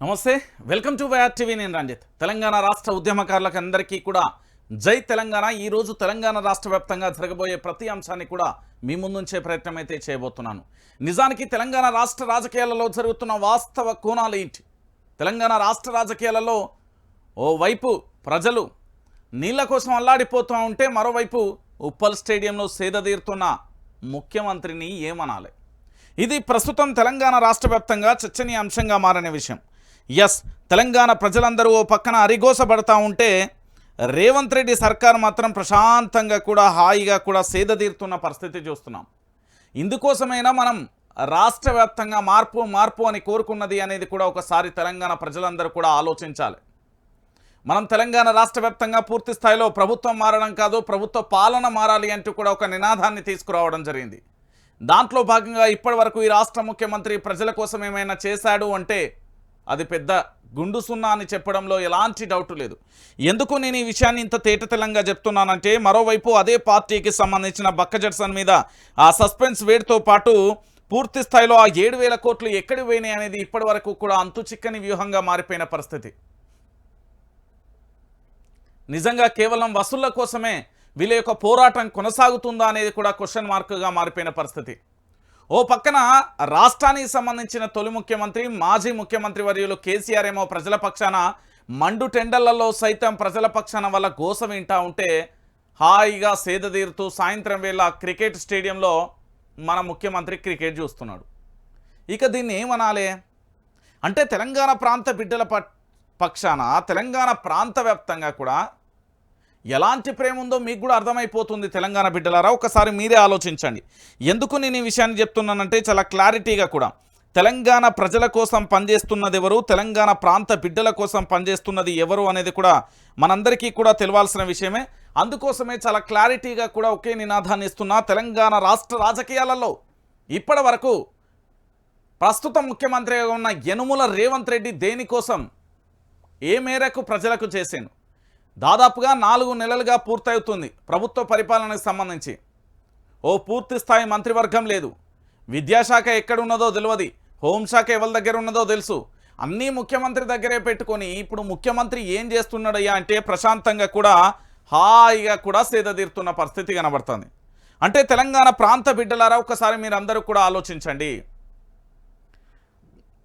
నమస్తే welcome to YR TV నేను రంజిత్. తెలంగాణ రాష్ట్ర ఉద్యమకారులకు అందరికీ కూడా జై తెలంగాణ. ఈ రోజు తెలంగాణ రాష్ట్ర వ్యాప్తంగా జరగబోయే ప్రతి అంశాన్ని కూడా మీ ముందుంచే ప్రయత్నం అయితే చేయబోతున్నాను. నిజానికి తెలంగాణ రాష్ట్ర రాజకీయాలలో జరుగుతున్న వాస్తవ కోణాలు ఏంటి? తెలంగాణ రాష్ట్ర రాజకీయాలలో ఓవైపు ప్రజలు నీళ్ళ కోసం అల్లాడిపోతూ ఉంటే మరోవైపు ఉప్పల్ స్టేడియంలో సేదతీరుతున్న ముఖ్యమంత్రిని ఏమనాలి? ఇది ప్రస్తుతం తెలంగాణ రాష్ట్ర వ్యాప్తంగా చర్చనీయాంశంగా మారిన విషయం. ఎస్ తెలంగాణ ప్రజలందరూ ఓ పక్కన అరిగోసపడతా ఉంటే రేవంత్ రెడ్డి సర్కార్ మాత్రం ప్రశాంతంగా కూడా హాయిగా కూడా సేదతీరుతున్న పరిస్థితి చూస్తున్నాం. ఇందుకోసమైనా మనం రాష్ట్ర వ్యాప్తంగా మార్పు మార్పు అని కోరుకున్నది అనేది కూడా ఒకసారి తెలంగాణ ప్రజలందరూ కూడా ఆలోచించాలి. మనం తెలంగాణ రాష్ట్ర వ్యాప్తంగా పూర్తి స్థాయిలో ప్రభుత్వం మారడం కాదు ప్రభుత్వ పాలన మారాలి అంటూ కూడా ఒక నినాదాన్ని తీసుకురావడం జరిగింది. దాంట్లో భాగంగా ఇప్పటి వరకు ఈ రాష్ట్ర ముఖ్యమంత్రి ప్రజల కోసం ఏమైనా చేశాడు అంటే అది పెద్ద గుండు సున్నా అని చెప్పడంలో ఎలాంటి డౌట్ లేదు. ఎందుకు నేను ఈ విషయాన్ని ఇంత తేటతెలంగా చెప్తున్నానంటే మరోవైపు అదే పార్టీకి సంబంధించిన బక్క జడ్సన్ మీద ఆ సస్పెన్స్ వేడితో పాటు పూర్తి స్థాయిలో ఆ ఏడు వేల కోట్లు ఎక్కడి పోయినాయి అనేది ఇప్పటి వరకు కూడా అంతు చిక్కని వ్యూహంగా మారిపోయిన పరిస్థితి. నిజంగా కేవలం వసూళ్ళ కోసమే వీళ్ళ యొక్క పోరాటం కొనసాగుతుందా అనేది కూడా క్వశ్చన్ మార్క్గా మారిపోయిన పరిస్థితి. ఓ పక్కన రాష్ట్రానికి సంబంధించిన తొలి ముఖ్యమంత్రి మాజీ ముఖ్యమంత్రి వర్యులు కేసీఆర్ ఏమో ప్రజల పక్షాన మండు టెండర్లలో సైతం ప్రజల పక్షాన వల్ల గోస వింటా ఉంటే హాయిగా సేదతీరుతూ సాయంత్రం వేళ క్రికెట్ స్టేడియంలో మన ముఖ్యమంత్రి క్రికెట్ చూస్తున్నాడు. ఇక దీన్ని ఏమనాలి? అంటే తెలంగాణ ప్రాంత బిడ్డల ప- పక్షాన తెలంగాణ ప్రాంత వ్యాప్తంగా కూడా ఎలాంటి ప్రేమ ఉందో మీకు కూడా అర్థమైపోతుంది తెలంగాణ బిడ్డలారా. ఒకసారి మీరే ఆలోచించండి. ఎందుకు నేను ఈ విషయాన్ని చెప్తున్నానంటే చాలా క్లారిటీగా కూడా. తెలంగాణ ప్రజల కోసం పనిచేస్తున్నది ఎవరు? తెలంగాణ ప్రాంత బిడ్డల కోసం పనిచేస్తున్నది ఎవరు అనేది కూడా మనందరికీ కూడా తెలియాల్సిన విషయమే. అందుకోసమే చాలా క్లారిటీగా కూడా ఒకే నినాదాన్ని ఇస్తున్నా తెలంగాణ రాష్ట్ర రాజకీయాలలో. ఇప్పటి వరకు ప్రస్తుత ముఖ్యమంత్రిగా ఉన్న యనుముల రేవంత్ రెడ్డి దేనికోసం? ఏ మేరకు ప్రజలకు చేశాను దాదాపుగా నాలుగు నెలలుగా పూర్తవుతుంది ప్రభుత్వ పరిపాలనకు సంబంధించి. ఓ పూర్తి స్థాయి మంత్రివర్గం లేదు. విద్యాశాఖ ఎక్కడున్నదో తెలియదు హోంశాఖ ఎవరి దగ్గర ఉన్నదో తెలుసు. అన్నీ ముఖ్యమంత్రి దగ్గరే పెట్టుకొని ఇప్పుడు ముఖ్యమంత్రి ఏం చేస్తున్నాడయ్యా అంటే ప్రశాంతంగా కూడా హాయిగా కూడా సేదతీరుతున్న పరిస్థితి కనబడుతుంది. అంటే తెలంగాణ ప్రాంత బిడ్డలారా ఒకసారి మీరు అందరూ కూడా ఆలోచించండి.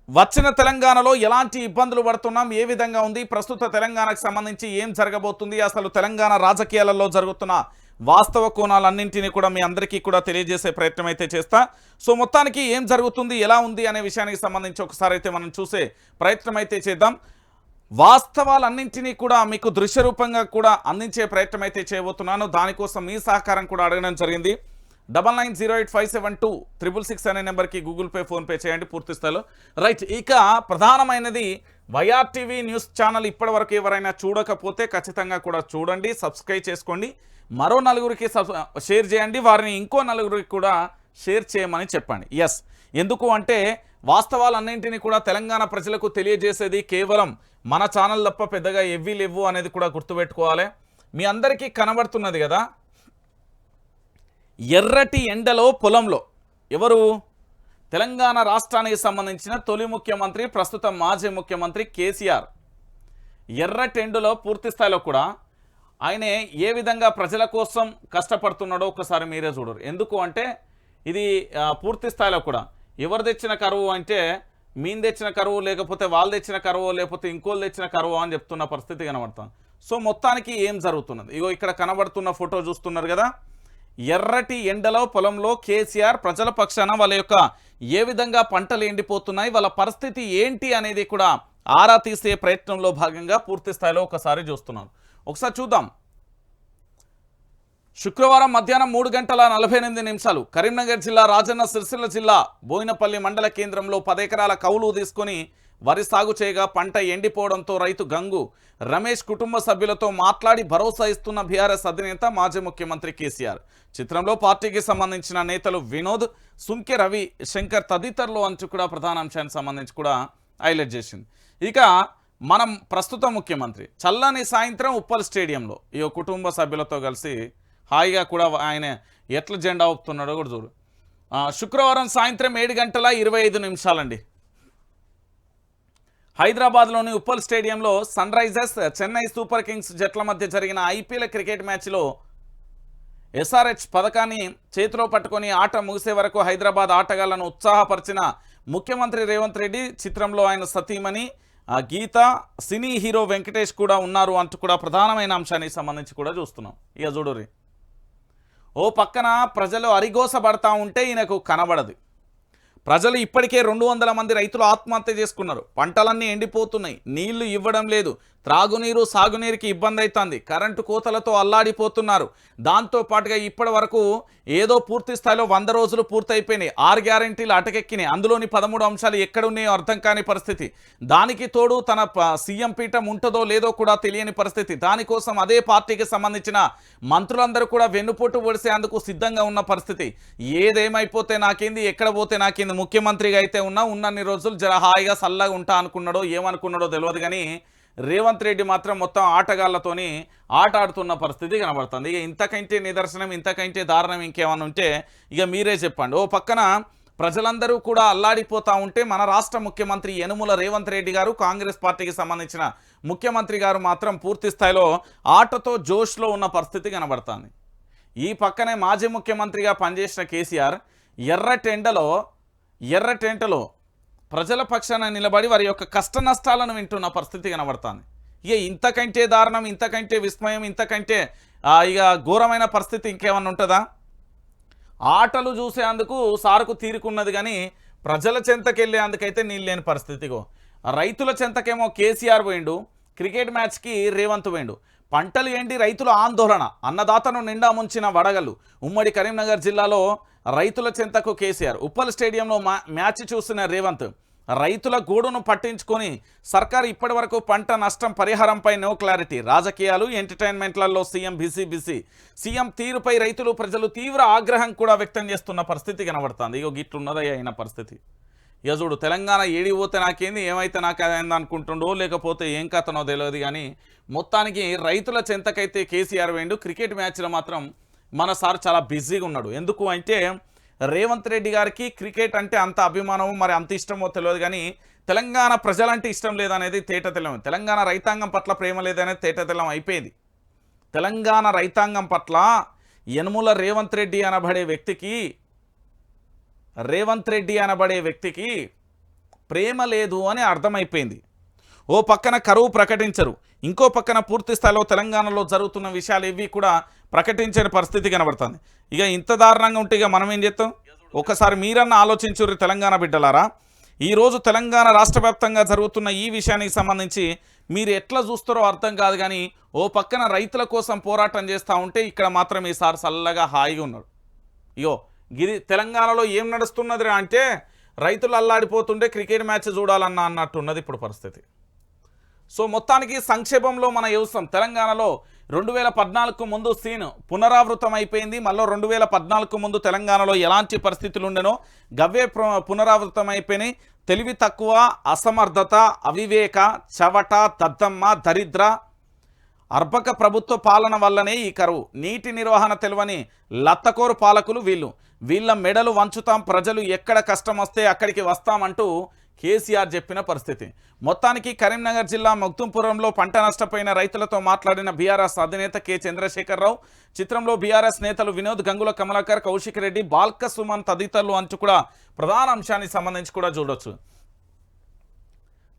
వచ్చిన తెలంగాణలో ఎలాంటి ఇబ్బందులు పడుతున్నాం ఏ విధంగా ఉంది ప్రస్తుత తెలంగాణకు సంబంధించి ఏం జరగబోతుంది అసలు తెలంగాణ రాజకీయాలలో జరుగుతున్న వాస్తవ కోణాలన్నింటినీ కూడా మీ అందరికీ కూడా తెలియజేసే ప్రయత్నం అయితే చేస్తా. సో మొత్తానికి ఏం జరుగుతుంది ఎలా ఉంది అనే విషయానికి సంబంధించి ఒకసారి అయితే మనం చూసే ప్రయత్నం అయితే చేద్దాం. వాస్తవాలన్నింటినీ కూడా మీకు దృశ్య రూపంగా కూడా అందించే ప్రయత్నం అయితే చేయబోతున్నాను. దానికోసం మీ సహకారం కూడా అడగడం జరిగింది. Double nine zero eight five seven two triple six అనే నెంబర్కి గూగుల్ పే ఫోన్పే చేయండి పూర్తి స్థాయిలో. రైట్ ఇక ప్రధానమైనది వైఆర్ టీవీ న్యూస్ ఛానల్ ఇప్పటివరకు ఎవరైనా చూడకపోతే ఖచ్చితంగా కూడా చూడండి సబ్స్క్రైబ్ చేసుకోండి. మరో నలుగురికి సబ్ షేర్ చేయండి వారిని ఇంకో నలుగురికి కూడా షేర్ చేయమని చెప్పండి. ఎస్ ఎందుకు అంటే వాస్తవాలన్నింటినీ కూడా తెలంగాణ ప్రజలకు తెలియజేసేది కేవలం మన ఛానల్ తప్ప పెద్దగా ఎవ్వి లేవు అనేది కూడా గుర్తుపెట్టుకోవాలి. మీ అందరికీ కనబడుతున్నది కదా ఎర్రటి ఎండలో పొలంలో. ఎవరు? తెలంగాణ రాష్ట్రానికి సంబంధించిన తొలి ముఖ్యమంత్రి ప్రస్తుత మాజీ ముఖ్యమంత్రి కేసీఆర్. ఎర్రటి పూర్తి స్థాయిలో కూడా ఆయనే ఏ విధంగా ప్రజల కోసం కష్టపడుతున్నాడో ఒకసారి మీరే చూడరు. ఎందుకు అంటే ఇది పూర్తి స్థాయిలో కూడా ఎవరు తెచ్చిన కరువు అంటే మీన్ తెచ్చిన కరువు లేకపోతే వాళ్ళు తెచ్చిన కరువు లేకపోతే ఇంకోళ్ళు తెచ్చిన కరువు అని చెప్తున్న పరిస్థితి కనబడుతుంది సో మొత్తానికి ఏం జరుగుతున్నది? ఇగో ఇక్కడ కనబడుతున్న ఫోటో చూస్తున్నారు కదా ఎర్రటి ఎండలో పొలంలో కేసీఆర్ ప్రజల పక్షాన వాళ్ళ యొక్క ఏ విధంగా పంటలు ఎండిపోతున్నాయి వాళ్ళ పరిస్థితి ఏంటి అనేది కూడా ఆరా తీసే ప్రయత్నంలో భాగంగా పూర్తి స్థాయిలో ఒకసారి చూస్తున్నాను. ఒకసారి చూద్దాం. శుక్రవారం మధ్యాహ్నం మూడు గంటల నలభై ఎనిమిది నిమిషాలు కరీంనగర్ జిల్లా రాజన్న సిరిసిల్ల జిల్లా బోయినపల్లి మండల కేంద్రంలో పదెకరాల కౌలు తీసుకొని వరి సాగు చేయగా పంట ఎండిపోవడంతో రైతు గంగు. రమేష్ కుటుంబ సభ్యులతో మాట్లాడి భరోసా ఇస్తున్న బీఆర్ఎస్ అధినేత మాజీ ముఖ్యమంత్రి కేసీఆర్. చిత్రంలో పార్టీకి సంబంధించిన నేతలు వినోద్ సుంకె రవి శంకర్ తదితరులు అంచు కూడా ప్రధాన అంశానికి సంబంధించి కూడా హైలైట్ చేసింది. ఇక మనం ప్రస్తుత ముఖ్యమంత్రి. చల్లని సాయంత్రం ఉప్పల్ స్టేడియంలో ఈ కుటుంబ సభ్యులతో కలిసి హాయిగా కూడా ఆయన ఎట్ల జెండా ఒప్పుతున్నాడో కూడా చూడు. శుక్రవారం సాయంత్రం ఏడు గంటల ఇరవై ఐదు నిమిషాలండి. హైదరాబాద్లోని ఉప్పల్ స్టేడియంలో sun Risers Chennai super kings జట్ల మధ్య జరిగిన ఐపీఎల్ క్రికెట్ మ్యాచ్లో ఎస్ఆర్హెచ్ పథకాన్ని చేతిలో పట్టుకొని ఆట ముగిసే వరకు హైదరాబాద్ ఆటగాళ్ళను ఉత్సాహపరిచిన ముఖ్యమంత్రి రేవంత్ రెడ్డి చిత్రంలో ఆయన సతీమణి ఆ, గీత సినీ హీరో వెంకటేష్ కూడా ఉన్నారు అంటూ కూడా ప్రధానమైన అంశానికి సంబంధించి కూడా చూస్తున్నాం. ఇక చూడుర్రి. ఓ పక్కన ప్రజలు అరిగోసపడతా ఉంటే ఈయనకు కనబడదు. ప్రజలు ఇప్పటికే రెండు వందల మంది రైతులు ఆత్మహత్య చేసుకున్నారు. పంటలన్నీ ఎండిపోతున్నాయి. నీళ్ళు ఇవ్వడం లేదు. త్రాగునీరు సాగునీరుకి ఇబ్బంది అవుతుంది కరెంటు కోతలతో అల్లాడిపోతున్నారు. దాంతో పాటుగా ఇప్పటి వరకు ఏదో పూర్తి స్థాయిలో వంద రోజులు పూర్తయిపోయినాయి. ఆరు గ్యారంటీలు అటకెక్కినాయి. అందులోని పదమూడు అంశాలు ఎక్కడున్నాయో అర్థం కాని పరిస్థితి. దానికి తోడు తన ప- సీఎం పీఠం ఉంటుందో లేదో కూడా తెలియని పరిస్థితి. దానికోసం అదే పార్టీకి సంబంధించిన మంత్రులందరూ కూడా వెన్నుపోటు పొడిసేందుకు సిద్ధంగా ఉన్న పరిస్థితి. ఏదేమైపోతే నాకేంది ఎక్కడ పోతే నాకేంది ముఖ్యమంత్రిగా అయితే ఉన్నా ఉన్నన్ని రోజులు జర హాయిగా చల్లగా ఉంటా అనుకున్నాడో ఏమనుకున్నాడో తెలియదు కానీ రేవంత్ రెడ్డి మాత్రం మొత్తం ఆటగాళ్ళతోని ఆట ఆడుతున్న పరిస్థితి కనబడుతుంది. ఇక ఇంతకంటే నిదర్శనం ఇంతకంటే దారుణం ఇంకేమన్నా ఉంటే ఇక మీరే చెప్పండి. ఓ పక్కన ప్రజలందరూ కూడా అల్లాడిపోతూ ఉంటే మన రాష్ట్ర ముఖ్యమంత్రి యనుమల రేవంత్ రెడ్డి గారు కాంగ్రెస్ పార్టీకి సంబంధించిన ముఖ్యమంత్రి గారు మాత్రం పూర్తి స్థాయిలో ఆటతో జోష్లో ఉన్న పరిస్థితి కనబడుతుంది. ఈ పక్కనే మాజీ ముఖ్యమంత్రిగా పనిచేసిన కేసీఆర్ ఎర్ర టెండలో ఎర్ర టెంటలో ప్రజల పక్షాన నిలబడి వారి యొక్క కష్ట నష్టాలను వింటున్న పరిస్థితి కనబడుతుంది. ఇక ఇంతకంటే దారుణం ఇంతకంటే విస్మయం ఇంతకంటే ఇక ఘోరమైన పరిస్థితి ఇంకేమన్నా ఉంటుందా? ఆటలు చూసేందుకు సారుకు తీరుకున్నది కానీ ప్రజల చెంతకెళ్ళేందుకైతే నీళ్ళు లేని పరిస్థితిగో రైతుల చెంతకేమో కేసీఆర్ పోయిండు క్రికెట్ మ్యాచ్కి రేవంత్ పోయిండు. పంటలు ఏంటి? రైతుల ఆందోళన అన్నదాతను నిండా ముంచిన వడగలు ఉమ్మడి కరీంనగర్ జిల్లాలో రైతుల చెంతకు కేసీఆర్. ఉప్పల్ స్టేడియంలో మా మ్యాచ్ చూసిన రేవంత్ రైతుల గూడును పట్టించుకొని సర్కార్ ఇప్పటివరకు పంట నష్టం పరిహారంపై నో క్లారిటీ. రాజకీయాలు ఎంటర్టైన్మెంట్లలో సీఎం బిజీ బిజీ. సీఎం తీరుపై రైతులు ప్రజలు తీవ్ర ఆగ్రహం కూడా వ్యక్తం చేస్తున్న పరిస్థితి కనబడుతుంది. ఇగో గిట్లున్నదయ్య అయిన పరిస్థితి. ఇక చూడు తెలంగాణ ఏడిపోతే నాకేంది? ఏమైతే నాకు అయింది అనుకుంటుండో లేకపోతే ఏం కథనో తెలియదు కానీ మొత్తానికి రైతుల చెంతకైతే కేసీఆర్ వేయండు. క్రికెట్ మ్యాచ్లో మాత్రం మన సార్ చాలా బిజీగా ఉన్నాడు. ఎందుకు అంటే రేవంత్ రెడ్డి గారికి క్రికెట్ అంటే అంత అభిమానమో మరి అంత ఇష్టమో తెలియదు కానీ తెలంగాణ ప్రజలంటే ఇష్టం లేదనేది తేటతెల్లం తెలంగాణ రైతాంగం పట్ల ప్రేమ లేదనేది తేటతెల్లం అయిపోయింది. తెలంగాణ రైతాంగం పట్ల యనుముల రేవంత్ రెడ్డి అనబడే వ్యక్తికి రేవంత్ రెడ్డి అనబడే వ్యక్తికి ప్రేమ లేదు అని అర్థమైపోయింది. ఓ పక్కన కరువు ప్రకటించరు. ఇంకో పక్కన పూర్తి స్థాయిలో తెలంగాణలో జరుగుతున్న విషయాలు ఇవి కూడా ప్రకటించని పరిస్థితి కనబడుతుంది. ఇక ఇంత దారుణంగా ఉంటే ఇక మనం ఏం చేస్తాం? ఒకసారి మీరన్న ఆలోచించుర్రి తెలంగాణ బిడ్డలారా. ఈరోజు తెలంగాణ రాష్ట్ర వ్యాప్తంగా జరుగుతున్న ఈ విషయానికి సంబంధించి మీరు ఎట్లా చూస్తారో అర్థం కాదు కానీ ఓ పక్కన రైతుల కోసం పోరాటం చేస్తూ ఉంటే ఇక్కడ మాత్రం ఈసారి చల్లగా హాయిగా ఉన్నాడు. ఇగో గిరి తెలంగాణలో ఏం నడుస్తున్నది అంటే రైతులు అల్లాడిపోతుంటే క్రికెట్ మ్యాచ్ చూడాలన్న అన్నట్టున్నది ఇప్పుడు పరిస్థితి. సో మొత్తానికి సంక్షేమంలో మన వ్యవసాయం తెలంగాణలో రెండు వేల పద్నాలుగు ముందు సీన్ పునరావృతం అయిపోయింది మళ్ళీ రెండు వేల పద్నాలుగు ముందు తెలంగాణలో ఎలాంటి పరిస్థితులు ఉండెనో గవ్వే పునరావృతం అయిపోయినాయి తెలివి తక్కువ అసమర్థత అవివేక చవట దద్దమ్మ దరిద్ర అర్భక ప్రభుత్వ పాలన వల్లనే ఈ కరువు. నీటి నిర్వహణ తెలివని లత్తకోరు పాలకులు వీళ్ళు. వీళ్ళ మెడలు వంచుతాం ప్రజలు ఎక్కడ కష్టం వస్తే అక్కడికి వస్తామంటూ కేసీఆర్ చెప్పిన పరిస్థితి. మొత్తానికి కరీంనగర్ జిల్లా మొక్తుంపురంలో పంట నష్టపోయిన రైతులతో మాట్లాడిన బీఆర్ఎస్ అధినేత కె. చంద్రశేఖరరావు. చిత్రంలో బీఆర్ఎస్ నేతలు వినోద్ గంగుల కమలాకర్ కౌశిక్ రెడ్డి బాల్క సుమన్ తదితరులు అంటూ కూడా ప్రధాన అంశానికి సంబంధించి కూడా చూడొచ్చు.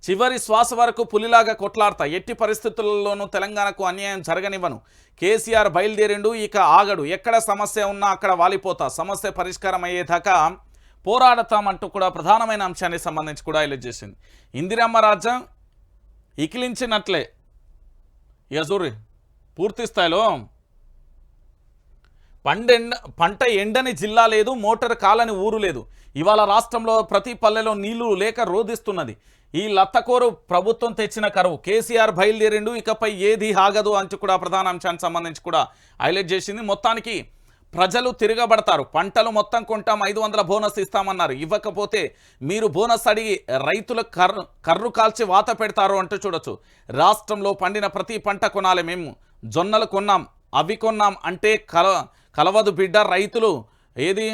చివరి శ్వాస వరకు పులిలాగా కొట్లాడతా. ఎట్టి పరిస్థితుల్లోనూ తెలంగాణకు అన్యాయం జరగనివ్వను. కేసీఆర్ బయలుదేరిండు ఇక ఆగడు. ఎక్కడ సమస్య ఉన్నా అక్కడ వాలిపోతా. సమస్య పరిష్కారం అయ్యేదాకా పోరాడతామంటూ కూడా ప్రధానమైన అంశానికి సంబంధించి కూడా హైలైట్ చేసింది. ఇందిరమ్మ రాజ్యం ఇకిలించినట్లే. యజూరి పూర్తి స్థాయిలో పండెండ పంట ఎండని జిల్లా లేదు మోటార్ కాలని ఊరు లేదు. ఇవాళ రాష్ట్రంలో ప్రతి పల్లెలో నీళ్ళు లేక రోధిస్తున్నది. ఈ లత్తకోరు ప్రభుత్వం తెచ్చిన కరువు. కేసీఆర్ బయలుదేరిండు ఇకపై ఏది ఆగదు అంటూ కూడా ప్రధాన అంశానికి సంబంధించి కూడా హైలైట్ చేసింది. మొత్తానికి ప్రజలు తిరగబడతారు. పంటలు మొత్తం కొంటాం ఐదు వందల బోనస్ ఇస్తామన్నారు. ఇవ్వకపోతే మీరు బోనస్ అడిగి రైతుల కర్రు కర్రు కాల్చి వాత పెడతారు అంటూ చూడొచ్చు. రాష్ట్రంలో పండిన ప్రతి పంట కొనాలి మేము జొన్నలు కొన్నాం అవి కొన్నాం అంటే కల కలవదు బిడ్డ. రైతులు ఏది?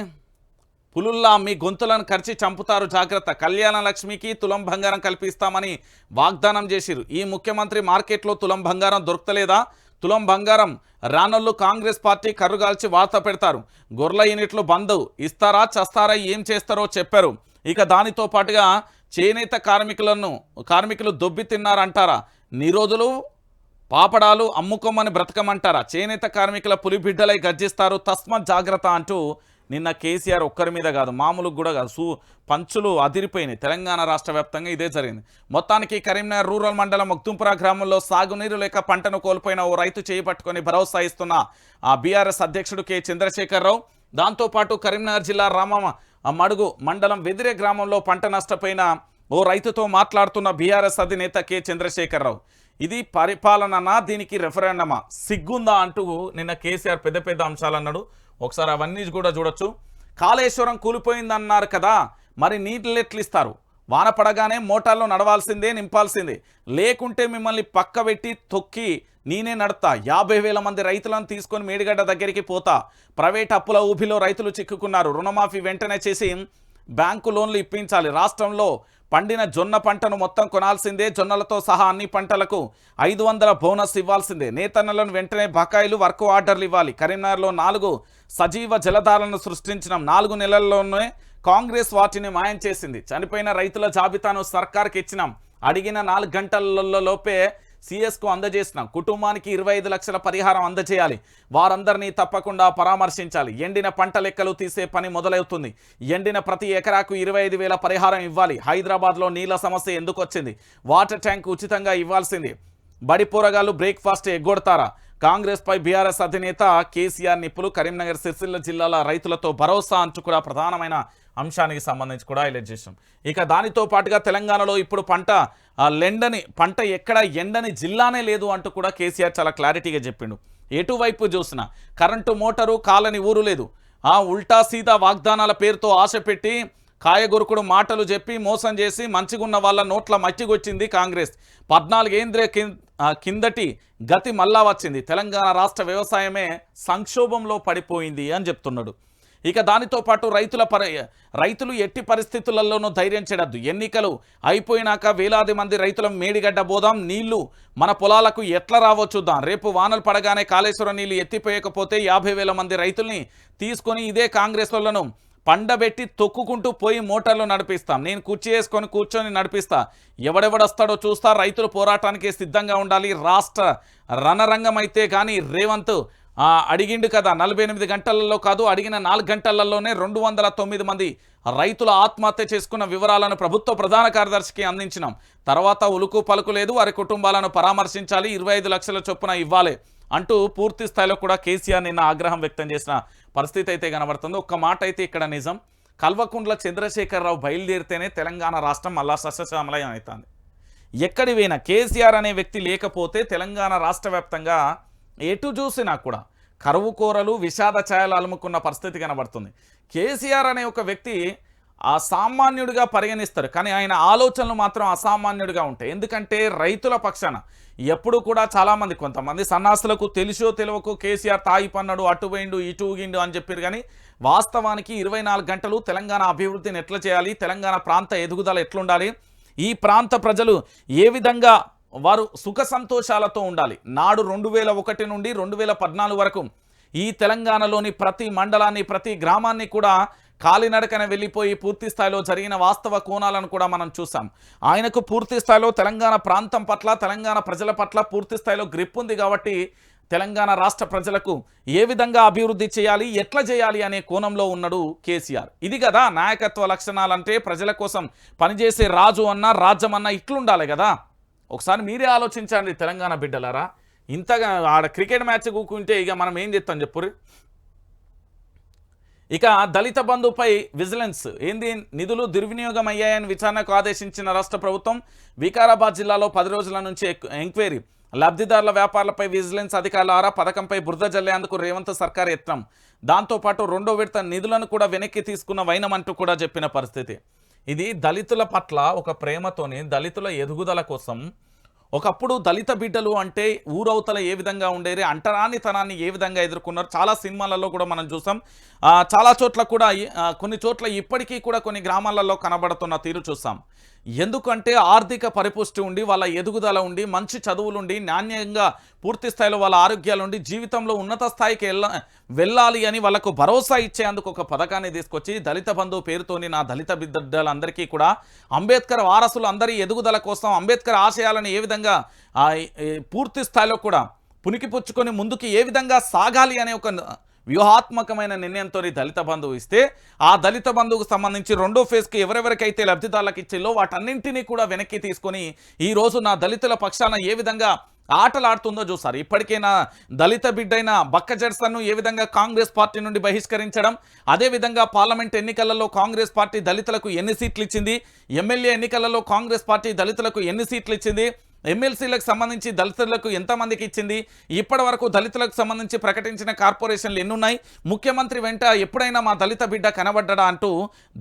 పులుల్లా మీ గొంతులను కరిచి చంపుతారు. జాగ్రత్త. కళ్యాణ లక్ష్మికి తులం బంగారం కల్పిస్తామని వాగ్దానం చేసిరు ఈ ముఖ్యమంత్రి మార్కెట్లో తులం బంగారం దొరకలేదా తులం బంగారం రానోళ్ళు కాంగ్రెస్ పార్టీ కర్రుగాల్చి వార్త పెడతారు. గొర్రెల యూనిట్లు బంద్ ఇస్తారా చస్తారా ఏం చేస్తారో చెప్పారు. ఇక దానితో పాటుగా చేనేత కార్మికులను కార్మికులు దొబ్బి తిన్నారంటారా. నిరోధులు పాపడాలు అమ్ముకోమని బ్రతకమంటారా. చేనేత కార్మికుల పులిబిడ్డలై గర్జిస్తారు తస్మ జాగ్రత్త అంటూ నిన్న కేసీఆర్ ఒక్కరి మీద కాదు మామూలుగా కూడా కాదు సూ పంచులు అదిరిపోయినాయి. తెలంగాణ రాష్ట్ర వ్యాప్తంగా ఇదే జరిగింది. మొత్తానికి కరీంనగర్ రూరల్ మండలం ముక్తుంపుర గ్రామంలో సాగునీరు లేక పంటను కోల్పోయిన ఓ రైతు చేపట్టుకొని భరోసా ఇస్తున్న ఆ బీఆర్ఎస్ అధ్యక్షుడు కె. చంద్రశేఖరరావు. దాంతోపాటు కరీంనగర్ జిల్లా రామ మడుగు మండలం వెదిరే గ్రామంలో పంట నష్టపోయిన ఓ రైతుతో మాట్లాడుతున్న బీఆర్ఎస్ అధినేత కె. చంద్రశేఖరరావు. ఇది పరిపాలననా దీనికి రెఫరెండమా సిగ్గుందా అంటూ నిన్న కేసీఆర్ పెద్ద పెద్ద అంశాలు అన్నాడు ఒకసారి అవన్నీ కూడా చూడొచ్చు. కాళేశ్వరం కూలిపోయిందన్నారు కదా మరి నీటిని ఎట్లు ఇస్తారు వాన పడగానే మోటార్లో నడవాల్సిందే నింపాల్సిందే. లేకుంటే మిమ్మల్ని పక్క పెట్టి తొక్కి నేనే నడతా యాభై వేల మంది రైతులను తీసుకొని మేడిగడ్డ దగ్గరికి పోతా. ప్రైవేట్ అప్పుల ఊబిలో రైతులు చిక్కుకున్నారు. రుణమాఫీ వెంటనే చేసి బ్యాంకు లోన్లు ఇప్పించాలి. రాష్ట్రంలో పండిన జొన్న పంటను మొత్తం కొనాల్సిందే జొన్నలతో సహా అన్ని పంటలకు ఐదు వందల బోనస్ ఇవ్వాల్సిందే. నేతన్నలను వెంటనే బకాయిలు వర్క్ ఆర్డర్లు ఇవ్వాలి. కరీంనగర్లో నాలుగు సజీవ జలధారలను సృష్టించిన నాలుగు నెలల్లోనే కాంగ్రెస్ వాటిని మాయం చేసింది. చనిపోయిన రైతుల జాబితాను సర్కార్కి ఇచ్చినాం. అడిగిన నాలుగు గంటలలోపే సిఎస్కు అందజేసినాం కుటుంబానికి ఇరవై ఐదు లక్షల పరిహారం అందజేయాలి. వారందరినీ తప్పకుండా పరామర్శించాలి. ఎండిన పంట లెక్కలు తీసే పని మొదలవుతుంది. ఎండిన ప్రతి ఎకరాకు ఇరవై ఐదు వేల పరిహారం ఇవ్వాలి. హైదరాబాద్లో నీళ్ళ సమస్య ఎందుకు వచ్చింది? వాటర్ ట్యాంక్ ఉచితంగా ఇవ్వాల్సింది. బడి పోరగాళ్ళు బ్రేక్ఫాస్ట్ ఎగ్గొడతారా? కాంగ్రెస్పై బీఆర్ఎస్ అధినేత కేసీఆర్ నిప్పులు కరీంనగర్ సిరిసిల్ల జిల్లాల రైతులతో భరోసా అంటూ కూడా ప్రధానమైన అంశానికి సంబంధించి కూడా హైలైట్ చేసాం ఇక దానితో పాటుగా తెలంగాణలో ఇప్పుడు పంట లెండని పంట ఎక్కడ ఎండని జిల్లానే లేదు అంటూ కూడా కేసీఆర్ చాలా క్లారిటీగా చెప్పిండు. ఎటువైపు చూసినా కరెంటు మోటారు కాలని ఊరు లేదు. ఆ ఉల్టా సీదా వాగ్దానాల పేరుతో ఆశ పెట్టి కాయగొరుకుడు మాటలు చెప్పి మోసం చేసి మంచిగున్న వాళ్ళ నోట్ల మట్టిగొచ్చింది కాంగ్రెస్. పద్నాలుగేంద్రే కిం- కిందటి గతి మళ్ళా వచ్చింది. తెలంగాణ రాష్ట్ర వ్యవసాయమే సంక్షోభంలో పడిపోయింది అని చెప్తున్నాడు. ఇక దానితో పాటు రైతుల పరి రైతులు ఎట్టి పరిస్థితులలోనూ ధైర్యం చెడద్దు. ఎన్నికలు అయిపోయినాక వేలాది మంది రైతుల మేడిగడ్డ బోదాం నీళ్ళు మన పొలాలకు ఎట్లా రావో చూద్దాం. రేపు వానలు పడగానే కాళేశ్వరం నీళ్ళు ఎత్తిపోయకపోతే యాభై వేల మంది రైతుల్ని తీసుకొని ఇదే కాంగ్రెస్ వాళ్ళను పండబెట్టి తొక్కుకుంటూ పోయి మోటార్లు నడిపిస్తాం. నేను కుర్చీ వేసుకొని కూర్చొని నడిపిస్తా. ఎవడెవడొస్తాడో చూస్తా. రైతులు పోరాటానికి సిద్ధంగా ఉండాలి. రాష్ట్ర రణరంగం అయితే కానీ రేవంత్ అడిగిండు కదా నలభై ఎనిమిది గంటలలో కాదు అడిగిన నాలుగు గంటలలోనే రెండు వందల తొమ్మిది మంది రైతుల ఆత్మహత్య చేసుకున్న వివరాలను ప్రభుత్వ ప్రధాన కార్యదర్శికి అందించినాం. తర్వాత ఉలుకు పలుకు లేదు వారి కుటుంబాలను పరామర్శించాలి ఇరవై ఐదు లక్షల చొప్పున ఇవ్వాలి అంటూ పూర్తి స్థాయిలో కూడా కేసీఆర్ నిన్న ఆగ్రహం వ్యక్తం చేసిన పరిస్థితి అయితే కనబడుతుంది. ఒక్క మాట అయితే ఇక్కడ నిజం. కల్వకుంట్ల చంద్రశేఖరరావు బయలుదేరితేనే తెలంగాణ రాష్ట్రం మళ్ళా సస్యశ్యామలయం అవుతుంది. ఎక్కడి పోయినా కేసీఆర్ అనే వ్యక్తి లేకపోతే తెలంగాణ రాష్ట్ర వ్యాప్తంగా ఎటు చూసినా కూడా కరువు కూరలు విషాద ఛాయలు అలుముకున్న పరిస్థితి కనబడుతుంది. కేసీఆర్ అనే ఒక వ్యక్తి అసామాన్యుడిగా పరిగణిస్తారు. కానీ ఆయన ఆలోచనలు మాత్రం అసామాన్యుడిగా ఉంటాయి. ఎందుకంటే రైతుల పక్షాన ఎప్పుడు కూడా చాలామంది కొంతమంది సన్నాసులకు తెలిసో తెలియకో కేసీఆర్ తాయి పన్నడు అటు పోయిండు ఇటు ఊగిండు అని చెప్పారు. కానీ వాస్తవానికి ఇరవై గంటలు తెలంగాణ అభివృద్ధిని ఎట్లా చేయాలి? తెలంగాణ ప్రాంత ఎదుగుదల ఎట్లుండాలి? ఈ ప్రాంత ప్రజలు ఏ విధంగా వారు సుఖ సంతోషాలతో ఉండాలి. నాడు రెండు వేల ఒకటి నుండి రెండు వేల పద్నాలుగు వరకు ఈ తెలంగాణలోని ప్రతి మండలాన్ని ప్రతి గ్రామాన్ని కూడా కాలినడకన వెళ్ళిపోయి పూర్తి స్థాయిలో జరిగిన వాస్తవ కోణాలను కూడా మనం చూసాం ఆయనకు పూర్తి స్థాయిలో తెలంగాణ ప్రాంతం పట్ల తెలంగాణ ప్రజల పట్ల పూర్తి స్థాయిలో గ్రిప్ ఉంది కాబట్టి తెలంగాణ రాష్ట్ర ప్రజలకు ఏ విధంగా అభివృద్ధి చేయాలి ఎట్లా చేయాలి అనే కోణంలో ఉన్నాడు కేసీఆర్. ఇది కదా నాయకత్వ లక్షణాలంటే ప్రజల కోసం పనిచేసే రాజు అన్నా రాజ్యం అన్నా ఇట్లుండాలి కదా. ఒకసారి మీరే ఆలోచించండి తెలంగాణ బిడ్డలారా. ఇంతగా ఆడ క్రికెట్ మ్యాచ్ కూకుంటే ఇక మనం ఏం చేస్తాం చెప్పుర్రి? ఇక దళిత బంధుపై విజిలెన్స్. ఏంది? నిధులు దుర్వినియోగం అయ్యాయని విచారణకు ఆదేశించిన రాష్ట్ర ప్రభుత్వం వికారాబాద్ జిల్లాలో పది రోజుల నుంచి ఎక్- ఎంక్వైరీ. లబ్ధిదారుల వ్యాపారాలపై విజిలెన్స్ అధికారుల ఆరా పథకంపై బురద జల్లేందుకు రేవంత్ సర్కార్ యత్నం. దాంతోపాటు రెండో విడత నిధులను కూడా వెనక్కి తీసుకున్న వైనమంటూ కూడా చెప్పిన పరిస్థితి. ఇది దళితుల పట్ల ఒక ప్రేమతోని దళితుల ఎదుగుదల కోసం. ఒకప్పుడు దళిత బిడ్డలు అంటే ఊరవతల ఏ విధంగా ఉండేది అంటరానితనాన్ని ఏ విధంగా ఎదుర్కొన్నారు చాలా సినిమాలలో కూడా మనం చూసాం. చాలా చోట్ల కూడా కొన్ని చోట్ల ఇప్పటికీ కూడా కొన్ని గ్రామాలలో కనబడుతున్న తీరు చూస్తాం ఎందుకంటే ఆర్థిక పరిపుష్టి ఉండి వాళ్ళ ఎదుగుదల ఉండి మంచి చదువులుండి నాణ్యంగా పూర్తి స్థాయిలో వాళ్ళ ఆరోగ్యాలు ఉండి జీవితంలో ఉన్నత స్థాయికి వెళ్ళ వెళ్ళాలి అని వాళ్ళకు భరోసా ఇచ్చేందుకు ఒక పథకాన్ని తీసుకొచ్చి దళిత బంధు పేరుతోని నా దళిత బిడ్డలందరికీ కూడా అంబేద్కర్ వారసులు అందరి ఎదుగుదల కోసం అంబేద్కర్ ఆశయాలను ఏ విధంగా పూర్తి స్థాయిలో కూడా పునికిపుచ్చుకొని ముందుకు ఏ విధంగా సాగాలి అనే ఒక వ్యూహాత్మకమైన నిర్ణయంతో దళిత బంధువు ఇస్తే ఆ దళిత బంధువుకు సంబంధించి రెండో ఫేజ్కి ఎవరెవరికైతే లబ్ధిదారులకు ఇచ్చిందో వాటన్నింటినీ కూడా వెనక్కి తీసుకొని ఈ రోజు నా దళితుల పక్షాన ఏ విధంగా ఆటలాడుతుందో చూసారు ఇప్పటికైనా దళిత బిడ్డైన బక్క జడ్సన్ను ఏ విధంగా కాంగ్రెస్ పార్టీ నుండి బహిష్కరించడం అదేవిధంగా పార్లమెంట్ ఎన్నికలలో కాంగ్రెస్ పార్టీ దళితులకు ఎన్ని సీట్లు ఇచ్చింది ఎమ్మెల్యే ఎన్నికలలో కాంగ్రెస్ పార్టీ దళితులకు ఎన్ని సీట్లు ఇచ్చింది ఎమ్మెల్సీలకు సంబంధించి దళితులకు ఎంతమందికి ఇచ్చింది? ఇప్పటి వరకు దళితులకు సంబంధించి ప్రకటించిన కార్పొరేషన్లు ఎన్నున్నాయి? ముఖ్యమంత్రి వెంట ఎప్పుడైనా మా దళిత బిడ్డ కనబడ్డా అంటూ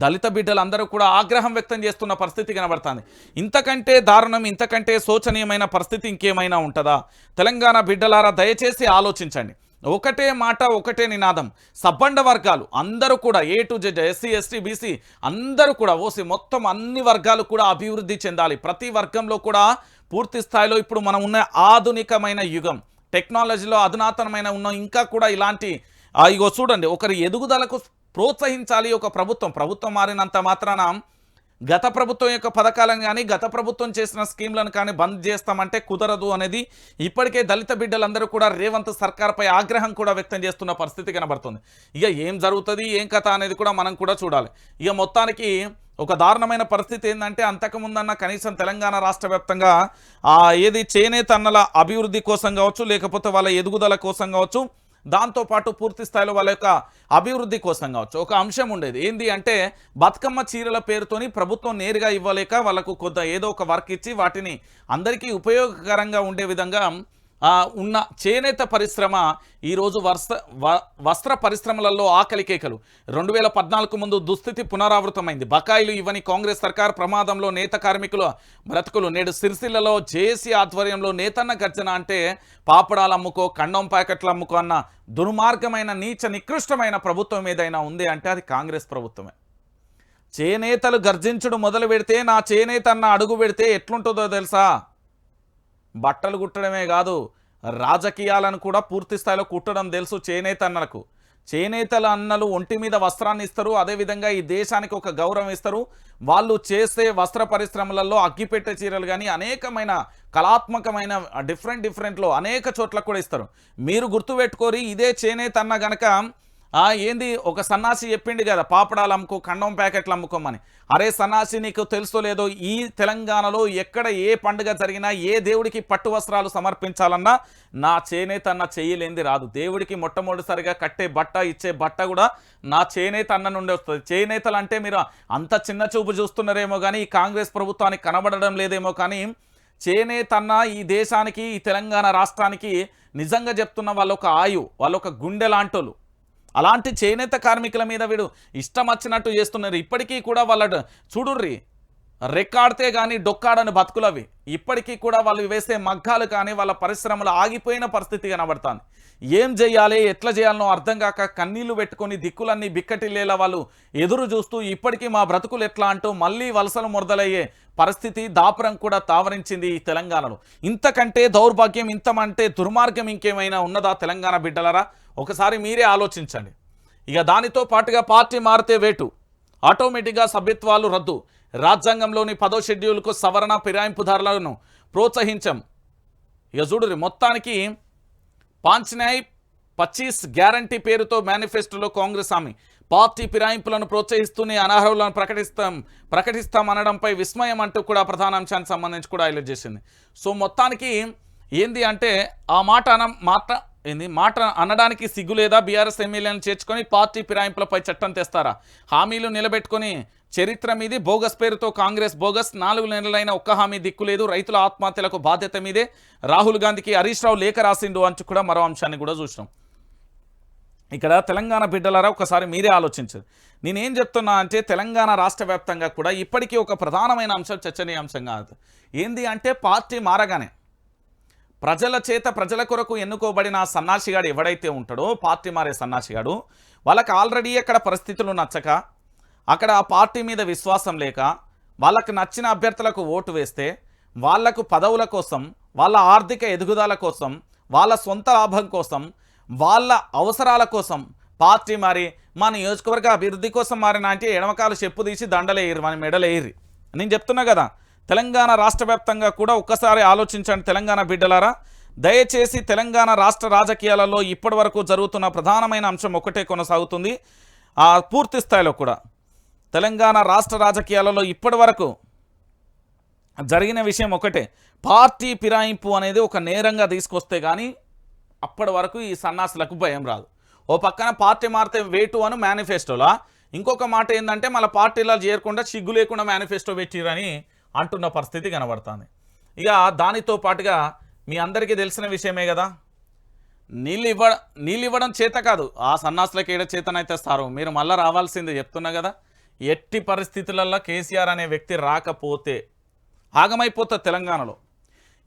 దళిత బిడ్డలందరూ కూడా ఆగ్రహం వ్యక్తం చేస్తున్న పరిస్థితి కనబడుతుంది. ఇంతకంటే దారుణం ఇంతకంటే శోచనీయమైన పరిస్థితి ఇంకేమైనా ఉంటుందా? తెలంగాణ బిడ్డలారా దయచేసి ఆలోచించండి. ఒకటే మాట ఒకటే నినాదం. సబ్బండ వర్గాలు అందరూ కూడా A to Z SC ST BC అందరూ కూడా ఓసి మొత్తం అన్ని వర్గాలు కూడా అభివృద్ధి చెందాలి. ప్రతి వర్గంలో కూడా పూర్తి స్థాయిలో ఇప్పుడు మనం ఉన్న ఆధునికమైన యుగం టెక్నాలజీలో అధునాతనమైన ఉన్న ఇంకా కూడా ఇలాంటి ఇగో చూడండి ఒకరి ఎదుగుదలకు ప్రోత్సహించాలి ఒక ప్రభుత్వం. ప్రభుత్వం మారినంత మాత్రాన గత ప్రభుత్వం యొక్క పథకాలను కానీ గత ప్రభుత్వం చేసిన స్కీమ్లను కానీ బంద్ చేస్తామంటే కుదరదు అనేది ఇప్పటికే దళిత బిడ్డలందరూ కూడా రేవంత్ సర్కార్పై ఆగ్రహం కూడా వ్యక్తం చేస్తున్న పరిస్థితి కనబడుతుంది. ఇక ఏం జరుగుతుంది ఏం కథ అనేది కూడా మనం కూడా చూడాలి. ఇక మొత్తానికి ఒక దారుణమైన పరిస్థితి ఏంటంటే అంతకుముందన్న కనీసం తెలంగాణ రాష్ట్ర వ్యాప్తంగా ఏది చేనేత అన్నల అభివృద్ధి కోసం కావచ్చు లేకపోతే వాళ్ళ ఎదుగుదల కోసం కావచ్చు దాంతోపాటు పూర్తి స్థాయిలో వాళ్ళ యొక్క అభివృద్ధి కోసం కావచ్చు. ఒక అంశం ఉండేది. ఏంది అంటే బతుకమ్మ చీరల పేరుతోని ప్రభుత్వం నేరుగా ఇవ్వలేక వాళ్ళకు కొంత ఏదో ఒక వర్క్ ఇచ్చి వాటిని అందరికీ ఉపయోగకరంగా ఉండే విధంగా ఉన్న చేనేత పరిశ్రమ ఈరోజు వస్త్ర వ- వస్త్ర పరిశ్రమలలో ఆకలి కేకలు. రెండు వేల పద్నాలుగు ముందు దుస్థితి పునరావృతమైంది. బకాయిలు ఇవ్వని కాంగ్రెస్ సర్కార్ ప్రమాదంలో నేత కార్మికుల బ్రతుకులు నేడు సిరిసిల్లలో జేఏసీ ఆధ్వర్యంలో నేతన్న గర్జన అంటే పాపడాలు అమ్ముకో కండం ప్యాకెట్లు అమ్ముకో అన్న దుర్మార్గమైన నీచ నికృష్టమైన ప్రభుత్వం ఏదైనా ఉంది అంటే అది కాంగ్రెస్ ప్రభుత్వమే. చేనేతలు గర్జించుడు మొదలు పెడితే నా చేనేత అన్న అడుగు పెడితే ఎట్లుంటుందో తెలుసా? బట్టలు కుట్టడమే కాదు రాజకీయాలను కూడా పూర్తి స్థాయిలో కుట్టడం తెలుసు చేనేత అన్నలకు. చేనేతల అన్నలు ఒంటి మీద వస్త్రాన్ని ఇస్తారు అదేవిధంగా ఈ దేశానికి ఒక గౌరవం ఇస్తారు. వాళ్ళు చేసే వస్త్ర పరిశ్రమలలో అగ్గిపెట్టె చీరలు కానీ అనేకమైన కళాత్మకమైన డిఫరెంట్ డిఫరెంట్లో అనేక చోట్ల కూడా ఇస్తారు. మీరు గుర్తుపెట్టుకోరి ఇదే చేనేత అన్న గనక ఏంది? ఒక సన్నాసి చెప్పిండు కదా పాపడాలు అమ్ముకో ఖండం ప్యాకెట్లు అమ్ముకోమని. అరే సన్నాసి నీకు తెలుసో లేదో ఈ తెలంగాణలో ఎక్కడ ఏ పండుగ జరిగినా ఏ దేవుడికి పట్టు వస్త్రాలు సమర్పించాలన్నా నా చేనేత అన్న చేయలేంది రాదు. దేవుడికి మొట్టమొదటిసారిగా కట్టే బట్ట ఇచ్చే బట్ట కూడా నా చేనేత అన్న నుండి వస్తుంది. చేనేతలు అంటే మీరు అంత చిన్న చూపు చూస్తున్నారేమో కానీ ఈ కాంగ్రెస్ ప్రభుత్వానికి కనబడడం లేదేమో కానీ చేనేతన్న ఈ దేశానికి ఈ తెలంగాణ రాష్ట్రానికి నిజంగా చెప్తున్న వాళ్ళొక ఆయు వాళ్ళొక గుండె లాంటోళ్ళు. అలాంటి చేనేత కార్మికుల మీద వీడు ఇష్టం వచ్చినట్టు చేస్తున్నారు. ఇప్పటికీ కూడా వాళ్ళ చూడుర్రి రెక్కాడితే కానీ డొక్కాడని బతుకులవి. ఇప్పటికీ కూడా వాళ్ళు వేసే మగ్గాలు కానీ వాళ్ళ పరిశ్రమలు ఆగిపోయిన పరిస్థితి కనబడుతుంది. ఏం చేయాలి ఎట్లా చేయాలనో అర్థం కాక కన్నీళ్ళు పెట్టుకొని దిక్కులన్నీ బిక్కటిల్లేలా వాళ్ళు ఎదురు చూస్తూ ఇప్పటికీ మా బ్రతుకులు ఎట్లా అంటూ మళ్ళీ వలసలు మొదలయ్యే పరిస్థితి దాపురం కూడా తావరించింది ఈ తెలంగాణలో. ఇంతకంటే దౌర్భాగ్యం ఇంతమంటే దుర్మార్గం ఇంకేమైనా ఉన్నదా తెలంగాణ బిడ్డలరా? ఒకసారి మీరే ఆలోచించండి. ఇక దానితో పాటుగా పార్టీ మారితే వేటు. ఆటోమేటిక్గా సభ్యత్వాలు రద్దు. రాజ్యాంగంలోని పదో షెడ్యూల్కు సవరణ ఫిరాయింపుదారులను ప్రోత్సహించం. ఇక చూడురి మొత్తానికి పాంచినాయ్ పచ్చీస్ గ్యారంటీ పేరుతో మేనిఫెస్టోలో కాంగ్రెస్ హామీ. పార్టీ ఫిరాయింపులను ప్రోత్సహిస్తూనే అనర్హులను ప్రకటిస్తాం ప్రకటిస్తాం అనడంపై విస్మయం అంటూ కూడా ప్రధాన అంశానికి సంబంధించి కూడా హైలైట్ చేసింది. సో మొత్తానికి ఏంది అంటే ఆ మాట అన మాట ఏంది? మాట అనడానికి సిగ్గు లేదా? బీఆర్ఎస్ ఎమ్మెల్యేలను చేర్చుకొని పార్టీ ఫిరాయింపులపై చట్టం తెస్తారా? హామీలు నిలబెట్టుకొని చరిత్ర మీది బోగస్ పేరుతో కాంగ్రెస్ బోగస్ నాలుగు నెలలైన ఒక్క హామీ దిక్కులేదు రైతుల ఆత్మహత్యలకు బాధ్యత మీదే రాహుల్ గాంధీకి హరీష్ రావు లేఖ రాసిండు అంటూ కూడా మరో అంశాన్ని కూడా చూసినాం. ఇక్కడ తెలంగాణ బిడ్డలారా ఒకసారి మీరే ఆలోచించారు నేనేం చెప్తున్నా అంటే తెలంగాణ రాష్ట్ర వ్యాప్తంగా కూడా ఇప్పటికీ ఒక ప్రధానమైన అంశం చర్చనీయాంశం కాదు. ఏంది అంటే పార్టీ మారగానే ప్రజల చేత ప్రజల కొరకు ఎన్నుకోబడిన సన్నాసిగాడు ఎవడైతే ఉంటాడో పార్టీ మారే సన్నాసిగాడు వాళ్ళకి ఆల్రెడీ అక్కడ పరిస్థితులు నచ్చక అక్కడ ఆ పార్టీ మీద విశ్వాసం లేక వాళ్ళకు నచ్చిన అభ్యర్థులకు ఓటు వేస్తే వాళ్ళకు పదవుల కోసం వాళ్ళ ఆర్థిక ఎదుగుదల కోసం వాళ్ళ సొంత లాభం కోసం వాళ్ళ అవసరాల కోసం పార్టీ మారి మా నియోజకవర్గ అభివృద్ధి కోసం మారిన అంటే ఎడమకాలు చెప్పు తీసి దండలేయరు మన మెడలేయరు నేను చెప్తున్నా కదా తెలంగాణ రాష్ట్ర వ్యాప్తంగా కూడా ఒక్కసారి ఆలోచించండి తెలంగాణ బిడ్డలారా. దయచేసి తెలంగాణ రాష్ట్ర రాజకీయాలలో ఇప్పటి వరకు జరుగుతున్న ప్రధానమైన అంశం ఒకటే కొనసాగుతుంది. ఆ పూర్తి స్థాయిలో కూడా తెలంగాణ రాష్ట్ర రాజకీయాలలో ఇప్పటి వరకు జరిగిన విషయం ఒకటే. పార్టీ ఫిరాయింపు అనేది ఒక నేరంగా తీసుకొస్తే కానీ అప్పటి వరకు ఈ సన్నాసులకు భయం రాదు. ఓ పక్కన పార్టీ మారితే వేటు అను మేనిఫెస్టోలా. ఇంకొక మాట ఏంటంటే మళ్ళీ పార్టీలో చేరకుండా సిగ్గు లేకుండా మేనిఫెస్టో పెట్టిరని అంటున్న పరిస్థితి కనబడుతుంది. ఇక దానితో పాటుగా మీ అందరికీ తెలిసిన విషయమే కదా? నీళ్ళు ఇవ్వ నీళ్ళు ఇవ్వడం చేత కాదు ఆ సన్నాసులకు ఏడ చేతనైతే స్తారు మీరు మళ్ళీ రావాల్సిందే చెప్తున్నా కదా? ఎట్టి పరిస్థితులలో కేసీఆర్ అనే వ్యక్తి రాకపోతే ఆగమైపోతుంది తెలంగాణలో.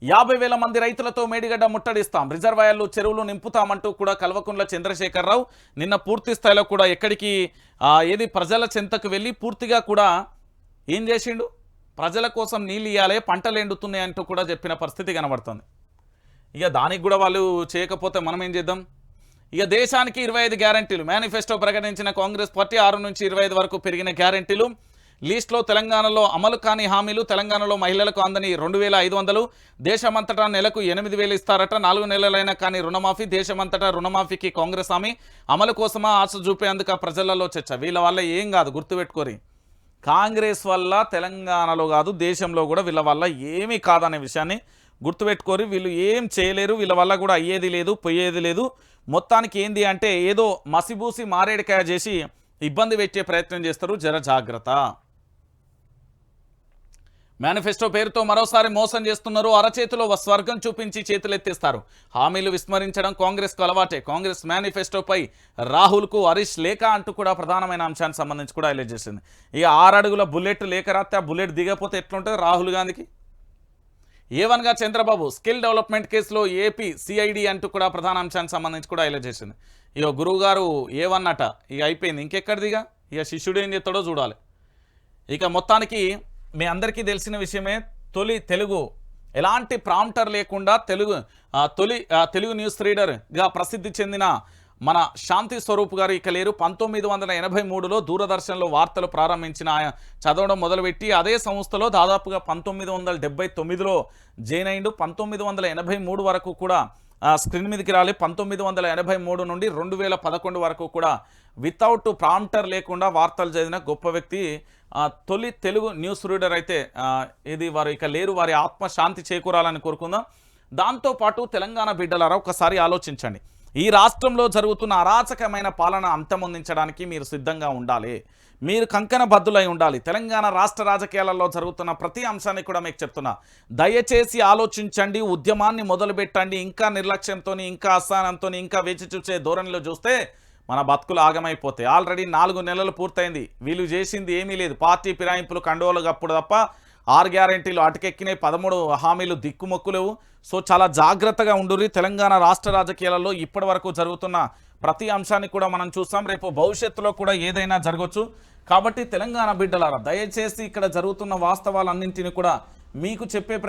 యాభై వేల మంది రైతులతో మేడిగడ్డ ముట్టడిస్తాం రిజర్వాయర్లు చెరువులు నింపుతామంటూ కూడా కల్వకుంట్ల చంద్రశేఖరరావు నిన్న పూర్తి స్థాయిలో కూడా ఎక్కడికి ఏది ప్రజల చెంతకు వెళ్ళి పూర్తిగా కూడా ఏం చేసిండు? ప్రజల కోసం నీళ్ళు ఇవ్వాలి పంటలు ఎండుతున్నాయి అంటూ కూడా చెప్పిన పరిస్థితి కనబడుతుంది. ఇక దానికి కూడా వాళ్ళు చేయకపోతే మనం ఏం చేద్దాం? ఇక దేశానికి ఇరవై ఐదు గ్యారంటీలు మేనిఫెస్టో ప్రకటించిన కాంగ్రెస్ పార్టీ ఆరు నుంచి ఇరవై ఐదు వరకు పెరిగిన గ్యారంటీలు. లీస్ట్లో తెలంగాణలో అమలు కాని హామీలు తెలంగాణలో మహిళలకు అందని రెండు వేల ఐదు వందలు దేశమంతటా నెలకు ఎనిమిది వేలు ఇస్తారట నాలుగు నెలలైనా కానీ రుణమాఫీ దేశమంతటా రుణమాఫీకి కాంగ్రెస్ హామీ అమలు కోసమా ఆశ చూపేందుకు ప్రజలలో చర్చ. వీళ్ళ వల్ల ఏం కాదు గుర్తుపెట్టుకోరి. కాంగ్రెస్ వల్ల తెలంగాణలో కాదు దేశంలో కూడా వీళ్ళ వల్ల ఏమీ కాదనే విషయాన్ని గుర్తుపెట్టుకోరు. వీళ్ళు ఏం చేయలేరు. వీళ్ళ వల్ల కూడా అయ్యేది లేదు పోయేది లేదు. మొత్తానికి ఏంది అంటే ఏదో మసిబూసి మారేడికాయ చేసి ఇబ్బంది పెట్టే ప్రయత్నం చేస్తారు. జర జాగ్రత్త. మేనిఫెస్టో పేరుతో మరోసారి మోసం చేస్తున్నారు. అరచేతిలో ఒక స్వర్గం చూపించి చేతులెత్తేస్తారు. హామీలు విస్మరించడం కాంగ్రెస్కు అలవాటే. కాంగ్రెస్ మేనిఫెస్టోపై రాహుల్కు హరీష్ లేఖ అంటూ కూడా ప్రధానమైన అంశానికి సంబంధించి కూడా హైలైట్ చేసింది. ఇక ఆరడుగుల బుల్లెట్ లేఖ రాస్తే ఆ బుల్లెట్ దిగపోతే ఎట్లుంటుంది రాహుల్ గాంధీకి? ఏవన్గా చంద్రబాబు స్కిల్ డెవలప్మెంట్ కేసులో ఏపీ సిఐడి అంటూ కూడా ప్రధాన అంశానికి సంబంధించి కూడా హైలైట్ చేసింది. ఇక గురువు గారు అట. ఇక అయిపోయింది. ఇంకెక్కడిదిగా? ఇక శిష్యుడు ఏం చేస్తాడో చూడాలి. ఇక మొత్తానికి మీ అందరికీ తెలిసిన విషయమే తొలి తెలుగు ఎలాంటి ప్రాంప్టర్ లేకుండా తెలుగు తొలి తెలుగు న్యూస్ రీడర్గా ప్రసిద్ధి చెందిన మన శాంతి స్వరూప్ గారు ఇక లేరు. పంతొమ్మిది వందల ఎనభై మూడులో దూరదర్శన్లో వార్తలు ప్రారంభించిన ఆయన చదవడం మొదలుపెట్టి అదే సంస్థలో దాదాపుగా పంతొమ్మిది వందల డెబ్బై తొమ్మిదిలో జైన్ అయిండు పంతొమ్మిది వందల ఎనభై మూడు వరకు కూడా స్క్రీన్ మీదకి రాలి. పంతొమ్మిది వందల ఎనభై మూడు నుండి రెండు వేల పదకొండు వరకు కూడా వితౌట్ ప్రాంప్టర్ లేకుండా వార్తలు చదివిన గొప్ప వ్యక్తి తొలి తెలుగు న్యూస్ రీడర్ అయితే ఇది వారు ఇక లేరు. వారి ఆత్మ శాంతి చేకూరాలని కోరుకుందాం. దాంతోపాటు తెలంగాణ బిడ్డలారా ఒకసారి ఆలోచించండి. ఈ రాష్ట్రంలో జరుగుతున్న అరాచకమైన పాలన అంతమొందించడానికి మీరు సిద్ధంగా ఉండాలి. మీరు కంకణ బద్దులై ఉండాలి. తెలంగాణ రాష్ట్ర రాజకీయాలలో జరుగుతున్న ప్రతి అంశాన్ని కూడా మీకు చెప్తున్నా. దయచేసి ఆలోచించండి ఉద్యమాన్ని మొదలుపెట్టండి. ఇంకా నిర్లక్ష్యంతో ఇంకా అసహనంతో ఇంకా వేచి చూసే ధోరణిలో చూస్తే మన బతుకులు ఆగమైపోతాయి. ఆల్రెడీ నాలుగు నెలలు పూర్తయింది. వీళ్ళు చేసింది ఏమీ లేదు. పార్టీ ఫిరాయింపులు కండోలు కప్పుడు తప్ప ఆరు గ్యారెంటీలు అటకెక్కినాయి. పదమూడు హామీలు దిక్కుమొక్కులేవు. సో చాలా జాగ్రత్తగా ఉండుర్రి. తెలంగాణ రాష్ట్ర రాజకీయాలలో ఇప్పటి వరకు జరుగుతున్న ప్రతి అంశాన్ని కూడా మనం చూస్తాం. రేపు భవిష్యత్తులో కూడా ఏదైనా జరగవచ్చు కాబట్టి తెలంగాణ బిడ్డలారా దయచేసి ఇక్కడ జరుగుతున్న వాస్తవాలన్నింటినీ కూడా మీకు చెప్పే ప్ర-